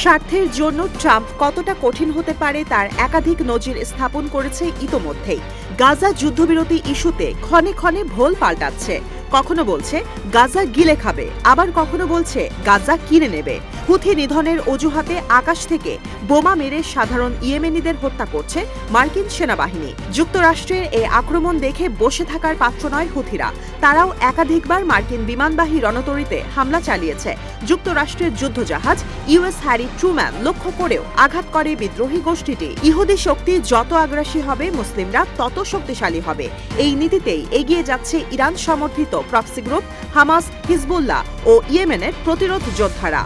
স্বার্থের জন্য ট্রাম্প কতটা কঠিন হতে পারে তার একাধিক নজির স্থাপন করেছে ইতোমধ্যেই। গাজা যুদ্ধবিরতি ইস্যুতে ক্ষণে ক্ষণে ভোল পাল্টাচ্ছে। কখনো বলছে, গাজা গিলে খাবে। আবার কখনো বলছে, গাজা কিনে নেবে। হুথি নিধনের অজুহাতে আকাশ থেকে বোমা মেরে সাধারণ ইয়েমেনিদের হত্যা করছে মার্কিন সেনাবাহিনী। যুক্তরাষ্ট্রের এই আক্রমণ দেখে বসে থাকার পাত্র নয় হুথিরা। তারাও একাধিকবার মার্কিন বিমানবাহী রণতরীতে হামলা চালিয়েছে। যুক্তরাষ্ট্রের যুদ্ধজাহাজ ইউএস হ্যারি ট্রুম্যান লক্ষ্য করেও আঘাত করে বিদ্রোহী গোষ্ঠীটি। ইহুদি শক্তি যত আগ্রাসী হবে, মুসলিমরা তত শক্তিশালী হবে। এই নীতিতেই এগিয়ে যাচ্ছে ইরান সমর্থিত প্রক্সি গ্রুপ হামাস, হিজবুল্লাহ ও ইয়েমেনের প্রতিরোধ যোদ্ধারা।